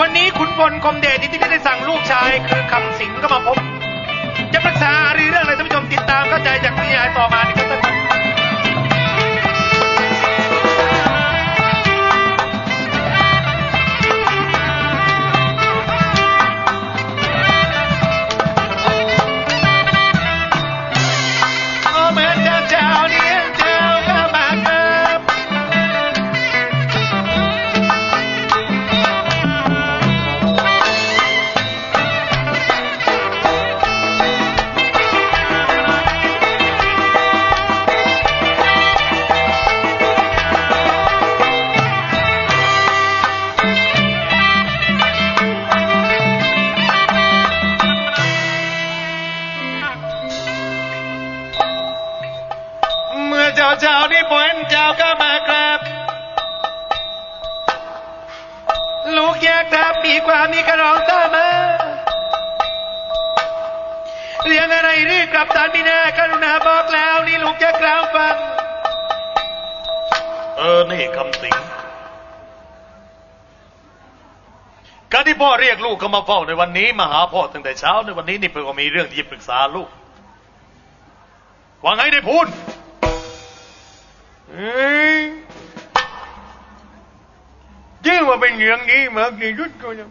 วันนี้ขุนพลคมเดชที่ได้สั่งลูกชายคือคำสิงก็มาพบ จะปรึกษาหารือเรื่องอะไรท่านผู้ชมติดตามเข้าใจจากนิยายต่อมานี้ เรื่องอะไรเรียกกลับตานมีนากรุณาบอกแล้ว นี่ลูกจะกล่าวฟัง เออ นี่คำสิง การที่พ่อเรียกลูกเข้ามาเฝ้าในวันนี้มาหาพ่อตั้งแต่เช้า ในวันนี้นี่เพื่อว่ามีเรื่องที่จะปรึกษาลูกว่าไงได้พูดเอ้ยยิ่งว่าเป็นเรื่องนี้มากที่สุดก็แล้ว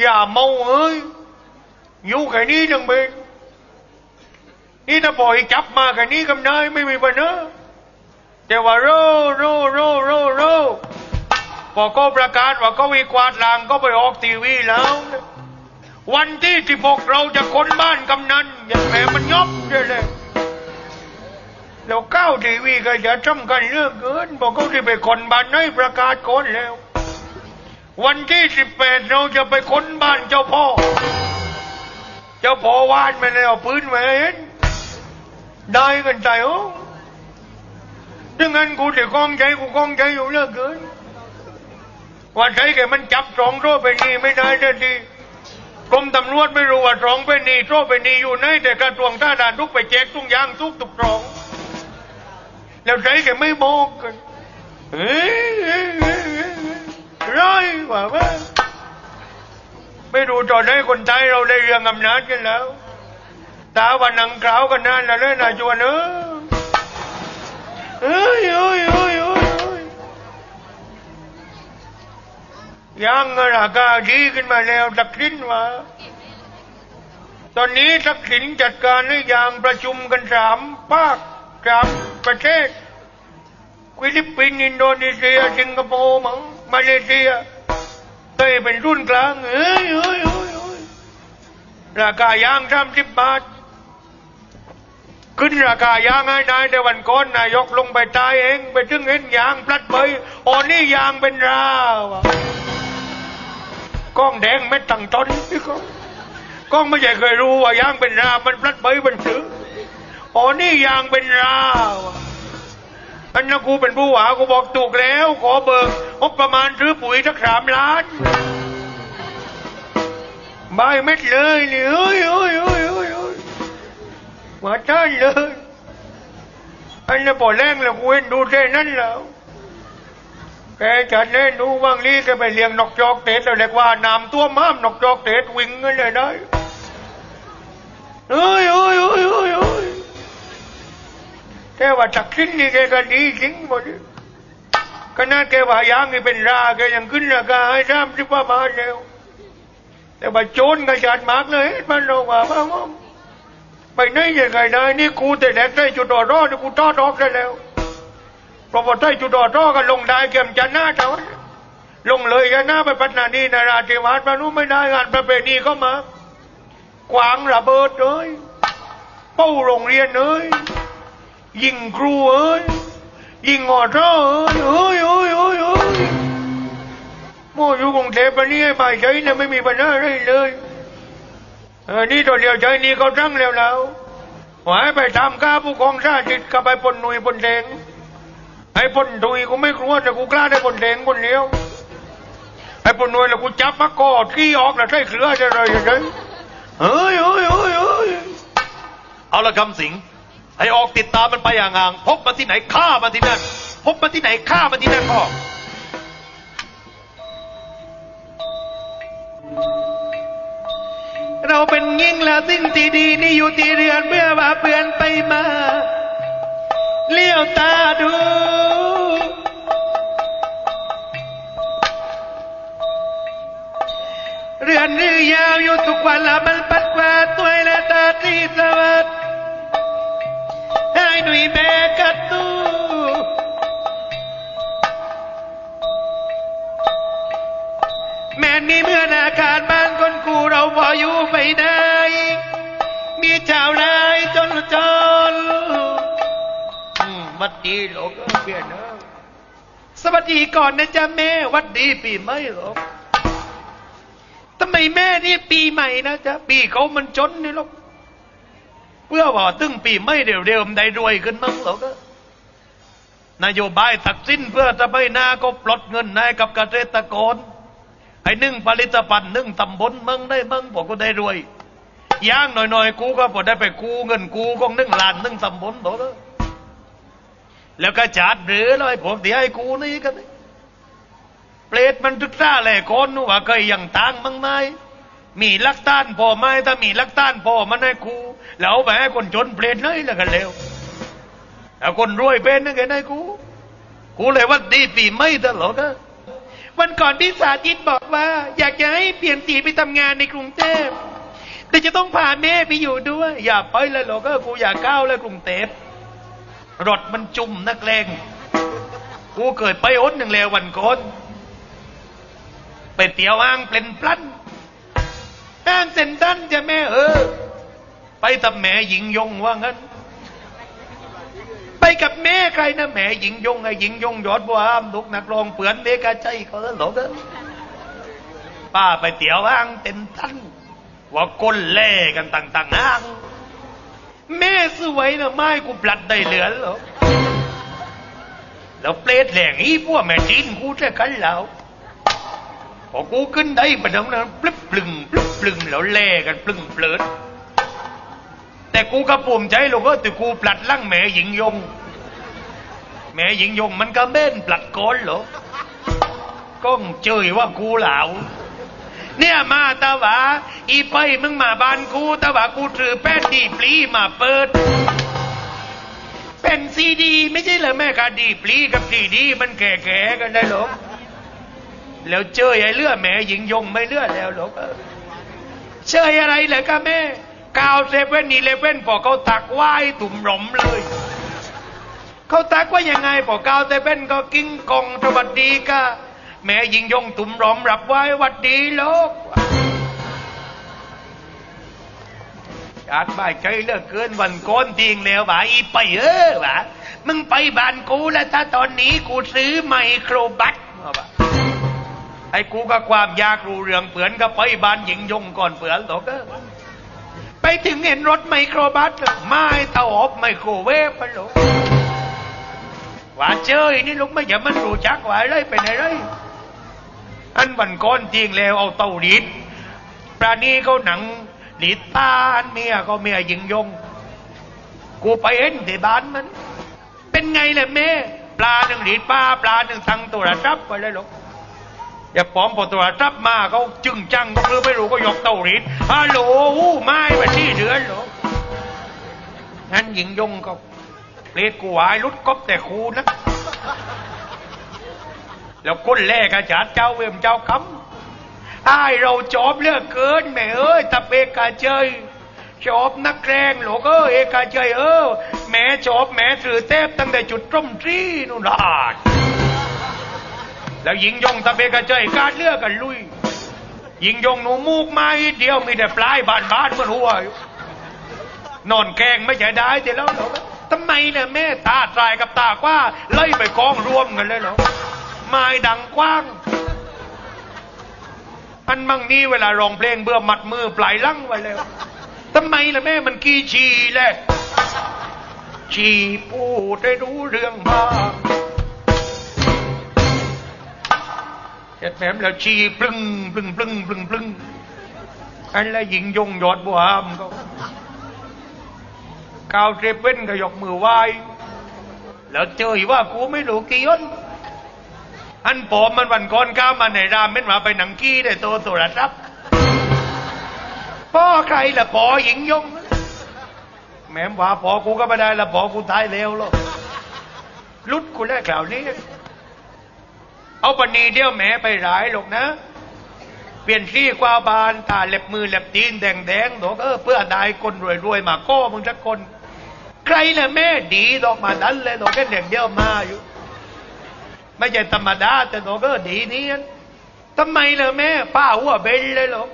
อย่าเมาเอ้ยอยู่แค่นี้ทั้งเป็นนี่ถ้าปล่อยจับมาแค่นี้กำนายไม่มีปัญหาแต่ว่าโรโรโรโรโรพอก็ประกาศว่าก็วิกวาดลางก็ไปออกทีวีแล้ว วันที่ที่พวกเราจะค้นบ้านกำนันอย่างแหมมันยอบเลยเลยแล้วก้าวทีวีก็จะทำกันเรื่องเกินบอกเขาที่ไปคนบ้านไหนประกาศก่อนแล้ว วันที่สิบแปดเราจะไปค้นบ้านเจ้าพ่อ เจ้าพ่อวาดมาแล้วปืนมาเห็น ได้กันใจโอ้ดังนั้นกูจะกองใจกูกองใจอยู่เรื่องเกินว่าใช้แกมันจับสองโรคเป็นนี่ไม่ได้เด็ดดีกรมตำรวจไม่รู้ว่าสองเป็นนี่โรคเป็นนี่อยู่ไหนแต่กระทรวงท่าด่านทุกไปแจกทุกอย่างทุกตุกตรอง แล้วใจแกไม่บอกกันเฮ้ ร้อยกว่าว่า ไม่รู้ตอนนี้คนไทยเราได้เรื่องอำนาจกันแล้ว ตาวันนังกล่าวกันนั่นแล้วเลยนายจวนเออเฮ้ยเอ้ยเอ้ยเอ้ยยังราคาดีขึ้นมาแล้วตักสินว่าตอนนี้ทักษิณจัดการหรือยังประชุมกันสามภาคสามประเทศฟิลิปปินส์อินโดนีเซียสิงคโปร์มั้ง มาเลเซียเคยเป็นรุ่นกลางเอ้ยเอ้ยเอ้ยเอ้ยราคายางสามสิบบาท ขึ้นราคายางให้นายแต่วันก่อนนายกลงไปตายเอง ไปถึงเห็นยางพลัดไปอ๋อนี่ยางเป็นราวกล้องแดงเม็ดตั้งต้นนี่ก็ก็ไม่ใช่เคยรู้ว่ายางเป็นรามันพลัดใบมันซื้ออ๋อนี่ยางเป็นราว อันนั้นกูเป็นผู้หวากูบอกถูกแล้ว ขอเบิกงบประมาณซื้อปุ๋ยสักสามล้านใบเม็ดเลยนี่เฮ้ยเฮ้ยเฮ้ยเฮ้ยเฮ้ยมาท่านเลยอันนั้นพอแรงแล้วกูเห็นดูแค่นั้นแล้วแกจัดเล่นดูบางลีแกไปเลี้ยงนกจอกเตะแล้วเรียกว่าน้ำตัวม้ามนกจอกเตะวิ่งกันเลยได้เฮ้ยเฮ้ยเฮ้ยเฮ้ยเฮ้ยแต่ ว่าจักสินนี่แกก็ดีจริงหมดขนาดแกว่ายางนี่เป็นราแกยังขึ้นราคาให้สามสิบกว่าบาทแล้วแต่ว่าโจรกระจาดมากเลยมันเราว่าบ้างไปไหนยังไงได้นี่กูแต่แรกได้จุดดอรอนี่กูทอดออกได้แล้วเพราะว่าได้จุดดอดรอกันลงได้เกี่ยมจันหน้าเท่าลงเลยกันหน้าไปปัตตานีนาราธิวาสมานุไม่ได้งานประเพณีเข้ามากวางระเบิดเลยเป้าโรงเรียนเอ้ย ยิงครูเอ้ยยิงออดรอเอ้ยเอ้ยเอ้ยเอ้ยเอ้ยปะเนี่ไม่ใช่นะไม่มีปัญหาอะไรเลยเออนี่ตัวเดียวใจนี่เขาตั้งแล้วแล้วหวายไปทำข้าผู้กองชาติดกับไปปนหนุยปนแดงไอ้ปนดุยกูไม่กลัวแต่กูกล้าได้ปนแดงคนเดียวไอ้ปนหนุยแล้วกูจับมากอดขี้ออกแล้วใช้เครือจะอะไรอย่างนั้นเฮ้ยเฮ้ยเฮ้ยเฮ้ยเอาละคำสิง ให้ออกติดตามมันไปอย่างห่างพบมันที่ไหนฆ่ามันที่นั่น พบมันที่ไหนฆ่ามันที่นั่นพ่อเราเป็นยิ่งแล้วสิ่งที่ดีนี่อยู่ที่เรือนเมื่อว่าเปลี่ยนไปมาเลี้ยวตาดูเรือนรื้อยาวอยู่ทุกวันละมันปัดกวาดตัวและตาที่สวัสด ให้หนุ่ยแบกกัดตู้แม่นี่เมื่อนาคารบ้านคนกูเราพออยู่ไม่ได้ มีชาวไร่จนจนมัดดีหลกเปลี่ยนนะสวัสดีก่อนนะจ๊ะแม่วัดดีปีใหม่หรอกทำไมแม่นี่ปีใหม่นะจ๊ะปีเขามันจนนี่หรอก เพื่อว่าตึงปีใหม่เร็วๆได้รวยขึ้นมั้งหรอกอะนโยบายตัดสิ้นเพื่อจะไม่หน้าก็ปลดเงินให้กับเกษตรกรไอ้หนึ่งผลิตภัณฑ์หนึ่งตำบลมึงได้มึงผมก็ได้รวยย่างหน่อยๆกูก็พอได้ไปกู้เงินกูกองหนึ่งล้านหนึ่งตำบลบอกเลยแล้วก็จัดหรือเลยผมที่ให้กูนี่กันเปรตมันทึกซ่าแหล่คนนู่นว่าเคยยังตังมั้งไหม มีลักต้านพอไหมถ้ามีลักต้านพอมันให้กูแล้วเอาไปให้คนจนเปรตเลยแล้วกันเร็วแล้วคนรวยเป็นนั่นไงนายกูกูเลยว่าดีปีไม่ตลอดอะวันก่อนพี่สาธิตบอกว่า อยากจะให้เปลี่ยนสีไปทำงานในกรุงเทพแต่จะต้องพาแม่ไปอยู่ด้วย อย่าไปเลยหรอกก็กูอยากก้าวเลยกรุงเทพรถมันจุ่มนักเลงกูเกิดไปอดหนึ่งแล้ววันก่อนไปเตี๋ยวอ้างเป็นปลั้น อ้างเซ็นทรันจะแม่เออ ไปทำแม่หญิงยงว่างั้น ไปกับแม่ใครนะแม่หญิงยงไอ้หญิงยงยอดบัวอ้ามลูกนักรองเปือนเมกาใจเขาแล้วหรอกเออป้าไปเตี๋ยวอ้างเต็มทันว่าก้นเล่กันต่างๆอ้างแม่สวยนะไม่กูปลัดได้เหลือหรอแล้วเปรตแหล่งอีพวกแม่จีนกูจะกันแล้ว พอกูขึ้นได้ประดังนั้นปลึบปลึงปลึบปลึงแล้วเล่กันปลึงเปลิดแต่กูก็ภูมิใจลูกก็แต่กูปลัดลั่งแม่หญิงยง แม่หญิงยงมันก็เบ้นปลัดก้นเหรอก้องเจยว่ากูเหลาเนี่ยมาตาหวาอีไปมึงมาบ้านกูตาหวากูถือแป้นดีปลีมาเปิดเป็นซีดี ไม่ใช่เหรอแม่กาดีปลีกับซีดี มันแก่ๆกันได้หรอ แล้วเจยไอ้เลือดแม่หญิงยงไม่เลือดแล้วหรอกเออเชยอะไรเหรอคะแม่กาวเซเว่นนี่เลเว่นพอเขาตักไหว้ตุ่มหลอมเลยเขาตักว่ายังไงพอกาวเซเว่นก็กิ้งกองสวัสดีค่ะแม่ยิงยงตุ่มหลอมรับไหว้วัดดีโลกอาจบ่ายใจเลือกเกินวันโกนทิ้งแล้วว่าอีไปเออว่ามึงไปบ้านกูแล้วถ้าตอนนี้กูซื้อไมโครบัสว่าว่า ไอ้กูก็ความยากรูเรื่องเปือนก็ไปบ้านหญิงยงก่อนเปือนหรอกเออไปถึงเห็นรถไมโครบัสไม่เตาอบไมโครเวฟมันหรอกว่าเจยนี่ลูกไม่อย่ามันรู้จักว่าอะไรเป็นอะไรอันวันก้อนจริงแล้วเอาเตาดีดปลานี้เขาหนังดีดตาอันเมียเขาเมียหญิงยง กูไปเห็นที่บ้านมัน เป็นไงล่ะแม่ ปลาหนึ่งดีดปลาปลาหนึ่งทั้งตัวระดับไปเลยหรอก อย่าปลอมพอตัวรับมาเขาจึงจังก็คือไม่รู้ก็ยกเต้ารีดฮัลโหลไม่มาที่เดือนเหรองั้นหญิงยงก็เปรตกูหายรุดกบแต่ครูนะ แล้วก้นแรกอาจารย์เจ้าเวมเจ้าคำไอ้ายเราจอบเลือกเกินแม่เอ้ยตะเปกาเจยจอบนักแกรงหลกเออเอกาเจยเออแม่จอบแม่ถือเทพตั้งแต่จุดต้มทรีนู่นลาด แล้วยิงยงตะเบกระเจยการเลือกกันลุย ยิงยงหนูมูกไม้เดียวมีแต่ปลายบานบานมือนหัวอยู่นอนแกงไม่ใช่ได้แต่แล้วเหรอทำไมเนี่ยแม่ตาตรายกับตากว่าไล่ไปกองรวมกันเลยเหรอไม้ดังกว้างอันมั่งนี้เวลาร้องเพลงเบื่อมัดมือปลายลั่งไว้แล้วทำไมล่ะแม่มันขี้ชีแหละชีพูดได้รู้เรื่องบ้าง เจ็ดแหมมแล้วชีปลึงปลึงปลึงปลึงปลึงอันละหญิงยงยอดบัวหามก็กาวเทรเว้นก็ยกมือไหว้แล้วเจอว่ากูไม่รู้กี่ยนอันปอมมันวันก่อนข้ามมาในรามเป็นว่าไปหนังกี้ได้โตโทรศัพพ่อใครละปอหญิงยง แม่มว่าปอกูก็ไม่ได้ละปอกูตายแล้วหรอกลุดกูแล้วคราวนี้ เอาปณีเดียวแม่ไปหลายหรอกนะ เปลี่ยนซี่กว่าบานตาเล็บมือเล็บตีนแดงแดงๆดอกเออเพื่อได้คนรวยๆมาก้มึงสักคน ใครละแม่ดีดอกมาดันเลยดอกแค่เด็กเดียวมาอยู่ ไม่ใช่ธรรมดาแต่หนูก็ดีนี่ทำไมล่ะแม่ป้าหัวเบนเลยหรอ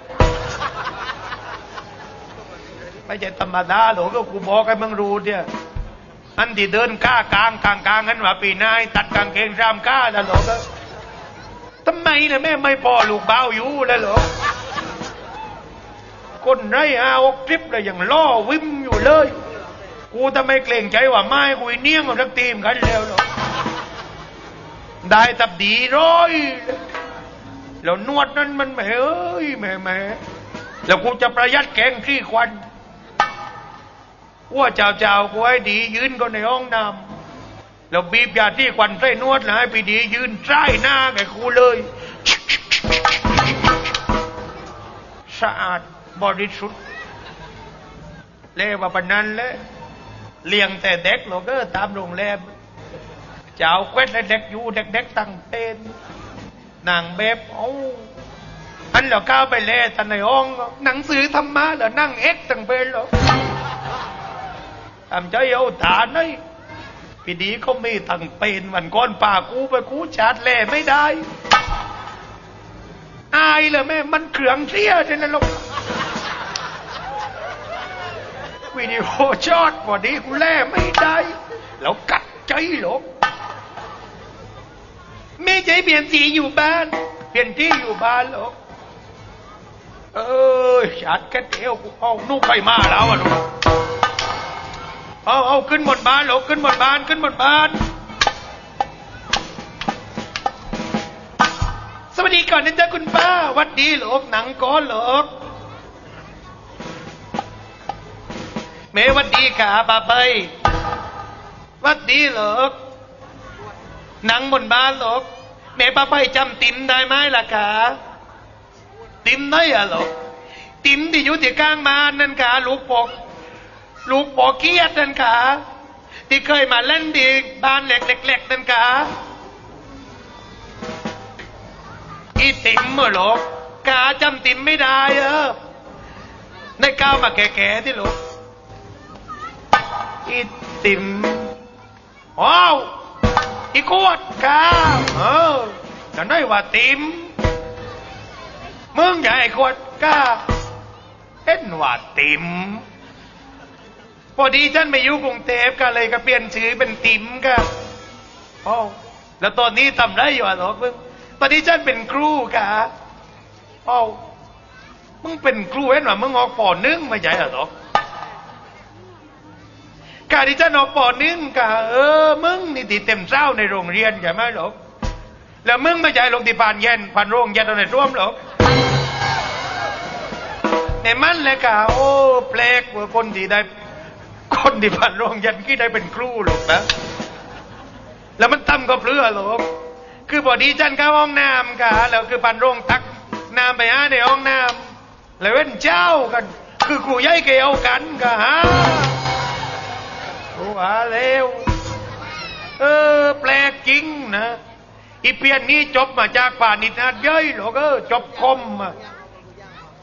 ไม่ใช่ธรรมดาหรอกก็กูบอกให้มึงรู้เนี่ยอันที่เดินก้ากลางกลางกลางนั้นว่าปีนายตัดกางเกงรามก้าแล้วหรอกก็ ทำไมล่ะแม่ไม่พอลูกเบาอยู่แล้วเหรอ คนไรอาอกทริปเลยอย่างล่อวิมอยู่เลย กูทำไมเกรงใจว่าไม่กูเนียงกับทักทีมกันแล้วหรอ ได้ตับดีร้อย แล้วนวดนั้นมันแหมเอ้ยแหมแหมแล้วกูจะประหยัดแกงขี้ควันว่าเจ้าเจ้ากูให้ดียืนก็ในห้องน้ำ แล้วบีบยาที่ควันใส่นวดแล้วให้ไปดียืนใต้หน้าแกกูเลย สะอาดบริสุทธิ์เล่ว่าปนนั้นแหละเลี้ยงแต่เด็กเราก็ตามโรงแรมจะเอาเควสให้เด็กอยู่เด็กๆตั้งเป็นนางแบบเอาอันเราก้าวไปเล่ทันในห้องหนังสือธรรมะเหรอนั่งเอ็กตั้งเป็นเหรอทำใจเอาฐานไอ้ พี่ดีเขาไมีตั้งเป็นวันก้อนป่ากูไปกูชาดแล่ไม่ได้ อายเลยแม่ มันเครืองเสียใช่ไหมลูกวิดีโอชอดพอดีกูแล่ไม่ได้ แล้วกัดใจหรอกไม่ใช่เปลี่ยนสีอยู่บ้าน เปลี่ยนที่อยู่บ้านหรอกเออชัดแค่เดียวกูเอานุกไปมาแล้วอะลูก เอาเอาขึ้นบนบ้านหรอกขึ้นบนบ้านขึ้นบนบ้าน สวัสดีก่อนนะจ๊ะคุณป้าวัดดีหรอกหนังก้อนหรอกเมวัดดีค่ะป้าไปวัดดีหรอกหนังบนบ้านหรอกแม่ป้าไปจำติ๋มได้ไหมล่ะคะติ๋มได้อะหรอกติ๋มที่อยู่ที่กลางมานนั่นกะลูกปอก ลูกปอกเกียดนั่นกะที่เคยมาเล่นดีบ้านเล็กๆนั่นกะอีติ๋มเหรอหรอกกาจำติ๋มไม่ได้เออในก้าวมาแก่ๆที่หรอกอีติ๋มว้าวอีกวดข้าวเออจะได้ว่าติมมึงอย่ขวดก้าเอ็นว่าติม พอดีฉันไปอยู่กรุงเทพก็เลยก็เปลี่ยนชื่อเป็นติมก็โอ้แล้วตอนนี้ทำไรอยู่อะหรอมึงตอนนี้ฉันเป็นครูกะโอ้มึงเป็นครูเห็นว่ามึงออกปอนึ่งไม่ใช่เหรอกาที่จะนอปอนึงกะเออมึงนี่ติเต็มเศร้าในโรงเรียนใช่ไหมหรอกแล้วมึงไม่ใช่ลงที่ผ่านเย็นผ่านโรงเย็นอะไรร่วมหรอกในมันเลยกะโอ้แปลกว่าคนที่ได้ คนที่ผ่านโรงเย็นกี่ได้เป็นครูหรอกนะ แล้วมันตั้มก็เพื่อหรอกคือพอดีจันเข้าห้องน้ำกะแล้วคือผ่านโรงตักน้ำไปหาในห้องน้ำแล้วเว้นเจ้ากัน คือครูย้ายเกเอากันกะฮะโอ้หาเร็วเออ แปลกจริงนะอีเพียนนี้จบมาจากป่านินาเย้ยหรอกเออจบคม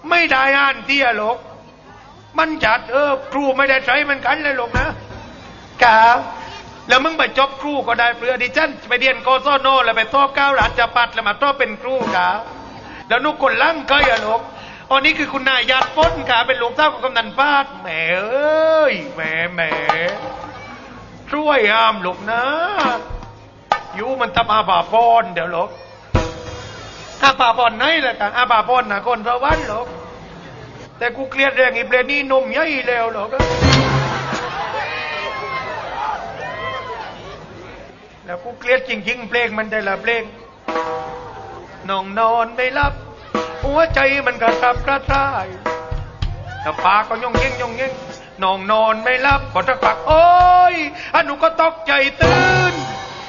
ไม่ได้อ่านเตี้ยหรอก มันจัดเออครูไม่ได้ใช้มันกันเลยหรอกนะกาแล้วมึงไปจบครูก็ได้เพื่อดิฉันไปเรียนโกโซโนแล้วไปทอบก้าวหลานจะปัดแล้วมาทอบเป็นครูกาแล้วนุกคนล่างเคยอะหรอกอันนี้คือคุณนายญาติพ้นกาเป็นหลวงเจ้าของกำนันฟาดแหมเอ้ยแหมแหมช่วยห้ามลูกนะอยู่มันทำอาบาปอนเดี๋ยวหรอกอาป่าปอนไหนล่ะกะอาป่าปอนน่ะคนสวรรค์หรอก แต่กูเกลียดเรื่องอีเปรนี่นมใหญ่แล้วหรอกแล้วกูเกลียดจริงๆเพลงมันแต่ละเพลงน้องนอนไม่หลับ หัวใจมันกระสับกระส่ายถ้าปากก็ยองเย่งยองเย่งน้องนอนไม่หลับก็จะปักโอ้ยอันหนูก็ตกใจตื่น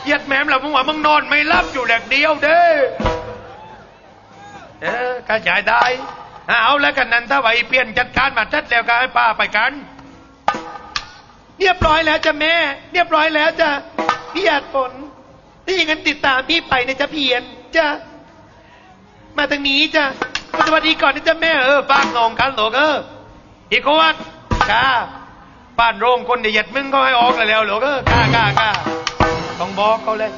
เหยียดแหมมละมึงว่ามึงนอนไม่หลับอยู่แหลกเดียวเด้ เออกระจายได้ เอาแล้วกันนั้นถ้าไหวเปลี่ยนจัดการมาชัดแล้วก็ให้ป้าไปกัน เรียบร้อยแล้วจ้ะแม่ เรียบร้อยแล้วจ้ะพี่หยาดฝนถ้าอย่างนั้นติดตามพี่ไปนะจ๊ะเพียนจ้ะมาทางนี้จ้ะสวัสดีก่อนนะจ๊ะแม่เออป้างนองกันหรอกเอออีกคนว่าก้าบ้านโรงคนเดียดมึงก็ให้ออกแล้วหรอกเออกล้ากล้ากล้าต้องบอกเขาเลย